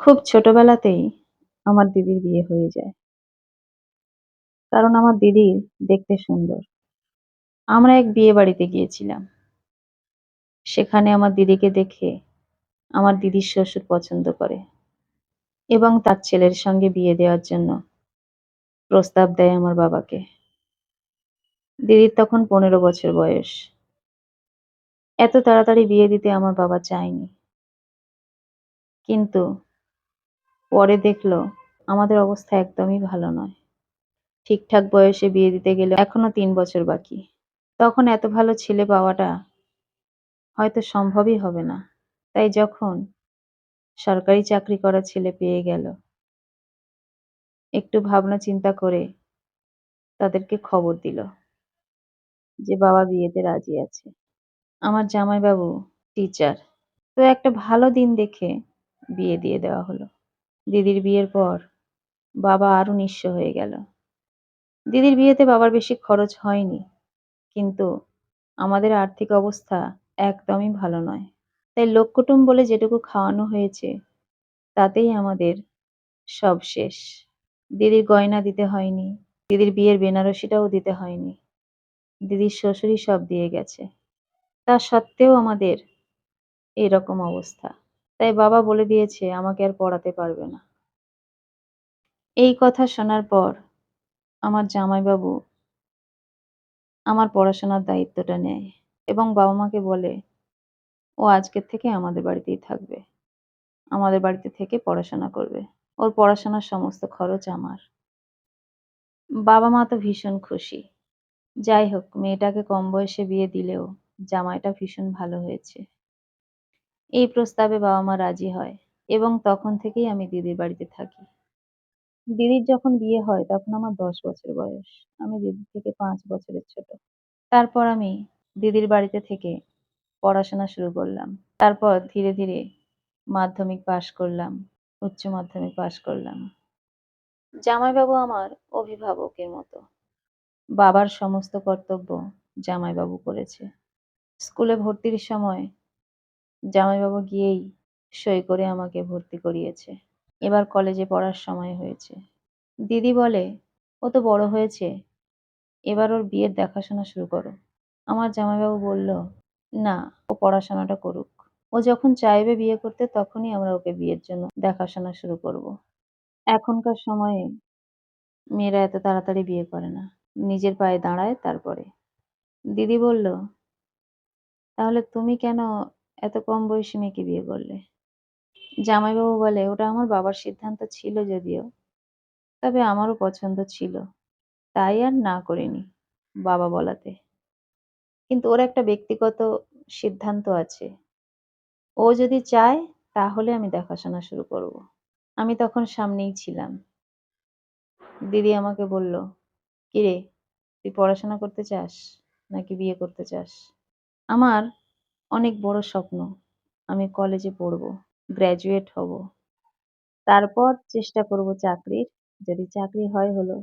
খুব ছোটবেলাতেই আমার দিদির বিয়ে হয়ে যায়। কারণ আমার দিদি দেখতে সুন্দর। আমরা এক বিয়ে বাড়িতে গিয়েছিলাম। সেখানে আমার দিদিকে দেখে আমার দিদির শ্বশুর পছন্দ করে এবং তার ছেলের সঙ্গে বিয়ে দেওয়ার জন্য প্রস্তাব দেয় আমার বাবাকে। দিদির তখন পনেরো বছর বয়স। এত তাড়াতাড়ি বিয়ে দিতে আমার বাবা চায়নি। কিন্তু পরে দেখল, আমাদের অবস্থা একদমই ভালো নয়। ঠিকঠাক বয়সে বিয়ে দিতে গেলে এখনও তিন বছর বাকি। তখন এত ভালো ছেলে পাওয়াটা হয়তো সম্ভবই হবে না। তাই যখন সরকারি চাকরি করা ছেলে পেয়ে গেল, একটু ভাবনা চিন্তা করে তাদেরকে খবর দিল যে বাবা বিয়েতে রাজি আছে। আমার জামাইবাবু টিচার। তো একটা ভালো দিন দেখে বিয়ে দিয়ে দেওয়া হলো। দিদির বিয়ের পর বাবা আরও নিঃস্ব হয়ে গেল। দিদির বিয়েতে বাবার বেশি খরচ হয়নি কিন্তু আমাদের আর্থিক অবস্থা একদমই ভালো নয়। তাই লোককুটুম বলে যেটুকু খাওয়ানো হয়েছে তাতেই আমাদের সব শেষ। দিদির গয়না দিতে হয়নি, দিদির বিয়ের বেনারসিটাও দিতে হয়নি। দিদির শ্বশুরই সব দিয়ে গেছে। তা সত্ত্বেও আমাদের এরকম অবস্থা। তাই বাবা বলে দিয়েছে, আমাকে আর পড়াতে পারবে না। এই কথা শোনার পর আমার জামাইবাবু আমার পড়াশোনার দায়িত্বটা নেয় এবং বাবা মাকে বলে, ও আজকের থেকে আমাদের বাড়িতেই থাকবে। আমাদের বাড়িতে থেকে পড়াশোনা করবে। ওর পড়াশোনার সমস্ত খরচ আমার। বাবা মা তো ভীষণ খুশি। যাই হোক, মেয়েটাকে কম বয়সে বিয়ে দিলেও জামাইটা ভীষণ ভালো হয়েছে। এই প্রস্তাবে বাবা মা রাজি হয় এবং তখন থেকেই আমি দিদির বাড়িতে থাকি। দিদির যখন বিয়ে হয় তখন আমার দশ বছর বয়স। আমি দিদির থেকে পাঁচ বছরের ছোট। তারপর আমি দিদির বাড়িতে থেকে পড়াশোনা শুরু করলাম। তারপর ধীরে ধীরে মাধ্যমিক পাশ করলাম, উচ্চ মাধ্যমিক পাশ করলাম। জামাইবাবু আমার অভিভাবকের মতো। বাবার সমস্ত কর্তব্য জামাইবাবু করেছে। স্কুলে ভর্তির সময় জামাইবাবু গিয়েই সই করে আমাকে ভর্তি করিয়েছে। এবার কলেজে পড়ার সময় হয়েছে। দিদি বলে, ও তো বড় হয়েছে, এবার ওর বিয়ের দেখাশোনা শুরু করো। আমার জামাইবাবু বলল, না, ও পড়াশোনাটা করুক। ও যখন চাইবে বিয়ে করতে, তখনই আমরা ওকে বিয়ের জন্য দেখাশোনা শুরু করব। এখনকার সময়ে মেয়েরা এত তাড়াতাড়ি বিয়ে করে না। নিজের পায়ে দাঁড়ায় তারপরে। দিদি বলল, তাহলে তুমি কেন এত কম বয়সী মেয়েকে বিয়ে করলে? জামাইবাবু বলে, ওটা আমার বাবার সিদ্ধান্ত ছিল যদিও, তবে আমারও পছন্দ ছিল। তাই আর না করিনি বাবা বলাতে। কিন্তু ওর একটা ব্যক্তিগত সিদ্ধান্ত আছে। ও যদি চায়, তাহলে আমি দেখাশোনা শুরু করব। আমি তখন সামনেই ছিলাম। দিদি আমাকে বলল, কিরে, তুই পড়াশোনা করতে চাস নাকি বিয়ে করতে চাস? আমার অনেক বড় স্বপ্ন। আমি কলেজে পড়ব গ্র্যাজুয়েট হব। তারপর চেষ্টা করব চাকরির, যদি চাকরি হয় হলো।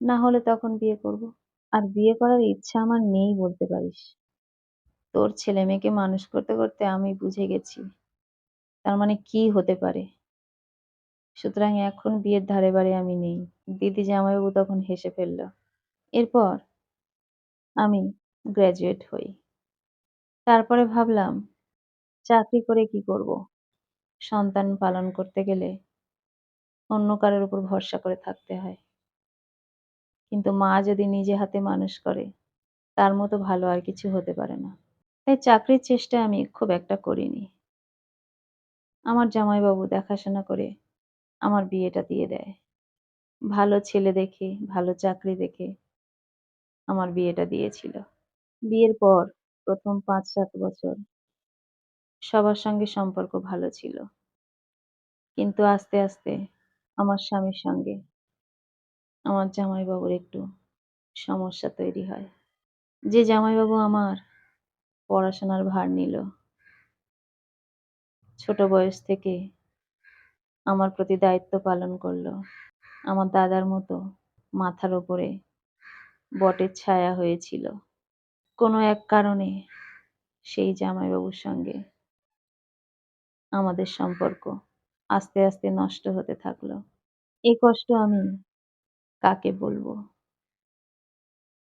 না হলে তখন বিয়ে করব। আর বিয়ে করার ইচ্ছা আমার নেই বলতে পারিস। তোর ছেলে মেয়েকে মানুষ করতে করতে আমি বুঝে গেছি। তার মানে কি হতে পারে? সুতরাং এখন বিয়ের ধারে বারে আমি নেই। দিদি জামাইবাবু তখন হেসে ফেলল, এরপর আমি গ্র্যাজুয়েট হই। তারপরে ভাবলাম, চাকরি করে কি করব? সন্তান পালন করতে গেলে অন্য কারোর উপর ভরসা করে থাকতে হয়। কিন্তু মা যদি নিজে হাতে মানুষ করে, তার মতো ভালো আর কিছু হতে পারে না। তাই চাকরির চেষ্টা আমি খুব একটা করিনি। আমার জামাইবাবু দেখাশোনা করে আমার বিয়েটা দিয়ে দেয়। ভালো ছেলে দেখে, ভালো চাকরি দেখে আমার বিয়েটা দিয়েছিল। বিয়ের পর প্রথম পাঁচ সাত বছর সবার সঙ্গে সম্পর্ক ভালো ছিল। কিন্তু আস্তে আস্তে আমার স্বামীর সঙ্গে আমার জামাইবাবুর একটু সমস্যা তৈরি হয়। যে জামাইবাবু আমার পড়াশোনার ভার নিল। ছোট বয়স থেকে আমার প্রতি দায়িত্ব পালন করল। আমার দাদার মতো মাথার ওপরে বটের ছায়া হয়েছিল। কোনো এক কারণে সেই জামাইবাবুর সঙ্গে আমাদের সম্পর্ক আস্তে, আস্তে নষ্ট হতে থাকল। এই কষ্ট আমি কাকে বলব?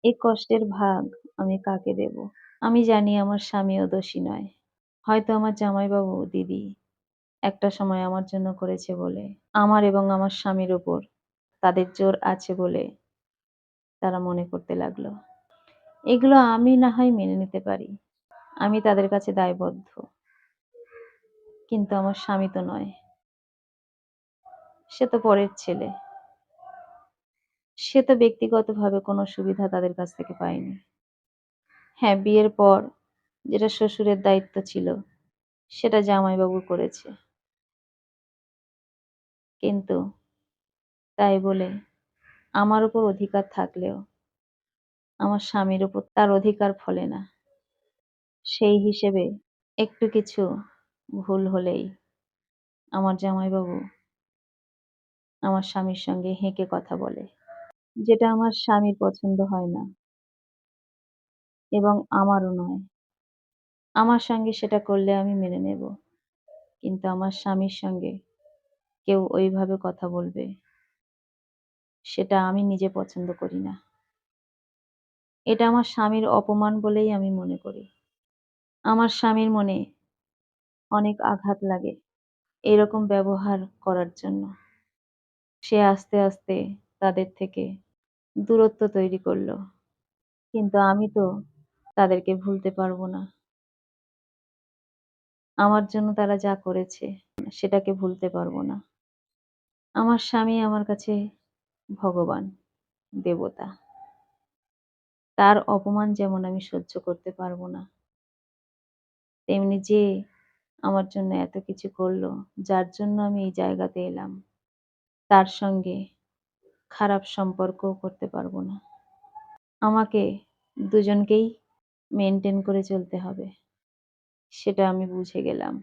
এই কষ্টের ভাগ আমি কাকে দেব? আমি জানি আমার স্বামীও দোষী নয়। হয়তো আমার জামাইবাবু, দিদি একটা সময় আমার জন্য করেছে বলে, আমার এবং আমার স্বামীর ওপর তাদের জোর আছে বলে তারা মনে করতে লাগল। এগুলো আমি না হয় মেনে নিতে পারি। আমি তাদের কাছে দায়বদ্ধ। কিন্তু আমার স্বামী তো নয়। সে তো পরের ছেলে। সে তো ব্যক্তিগতভাবে কোনো সুবিধা তাদের কাছ থেকে পায়নি। হ্যাঁ, বিয়ের পর যেটা শ্বশুরের দায়িত্ব ছিল, সেটা জামাইবাবু করেছে। কিন্তু তাই বলে আমার উপর অধিকার থাকলেও আমার স্বামীর উপর তার অধিকার ফলে না। সেই হিসেবে একটু কিছু ভুল হলেই আমার জামাইবাবু আমার স্বামীর সঙ্গে হেঁকে কথা বলে। যেটা আমার স্বামীর পছন্দ হয় না। এবং আমারও নয়। আমার সঙ্গে সেটা করলে আমি মেনে নেব। কিন্তু আমার স্বামীর সঙ্গে কেউ ওইভাবে কথা বলবে, সেটা আমি নিজে পছন্দ করি না। এটা আমার স্বামীর অপমান বলেই আমি মনে করি। আমার স্বামীর মনে অনেক আঘাত লাগে এরকম ব্যবহার করার জন্য। সে আস্তে, আস্তে তাদের থেকে দূরত্ব তৈরি করল। কিন্তু আমি তো তাদেরকে ভুলতে পারব না। আমার জন্য তারা যা করেছে সেটাকে ভুলতে পারব না। আমার স্বামী আমার কাছে ভগবান, দেবতা। তার অপমান যেমন আমি সহ্য করতে পারব না। তেমনি যে আমার জন্য এত কিছু করল, যার জন্য আমি এই জায়গাতে এলাম, তার সঙ্গে খারাপ সম্পর্কও করতে পারব না। আমাকে দুজনকেই মেনটেন করে চলতে হবে। সেটা আমি বুঝে গেলাম।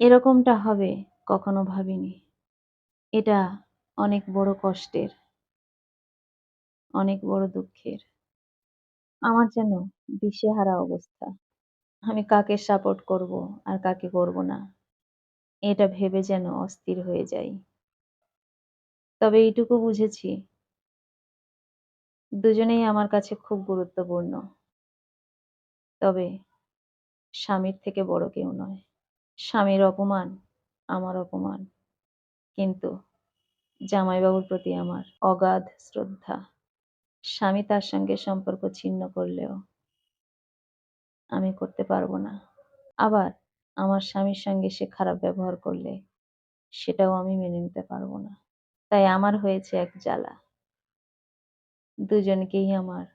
এরকমটা হবে কখনো ভাবিনি। এটা অনেক বড় কষ্টের। অনেক বড় দুঃখের। আমার যেন দিশেহারা অবস্থা। আমি কাকে সাপোর্ট করব আর কাকে করব না। এটা ভেবে যেন অস্থির হয়ে যাই। তবে এইটুকু বুঝেছি দুজনেই আমার কাছে খুব গুরুত্বপূর্ণ। তবে স্বামীর থেকে বড় কেউ নয়। স্বামীর অপমান আমার অপমান। কিন্তু জামাইবাবুর প্রতি আমার অগাধ শ্রদ্ধা। স্বামী তার সঙ্গে সম্পর্ক ছিন্ন করলেও আমি করতে পারব না। আবার আমার স্বামীর সঙ্গে সে খারাপ ব্যবহার করলে সেটাও আমি মেনে নিতে পারব না। তাই আমার হয়েছে এক জ্বালা। দুজনকেই আমার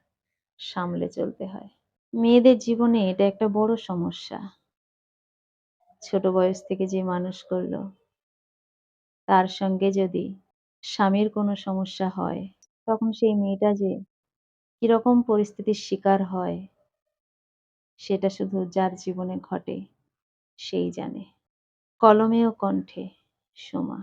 সামলে চলতে হয়। মেয়েদের জীবনে এটা একটা বড় সমস্যা। ছোট বয়স থেকে যে মানুষ করল, তার সঙ্গে যদি স্বামীর কোনো সমস্যা হয়, তখন সেই মেয়েটা যে কীরকম পরিস্থিতির শিকার হয়, সেটা শুধু যার জীবনে ঘটে সেই জানে। কলমে ও কণ্ঠে সোমা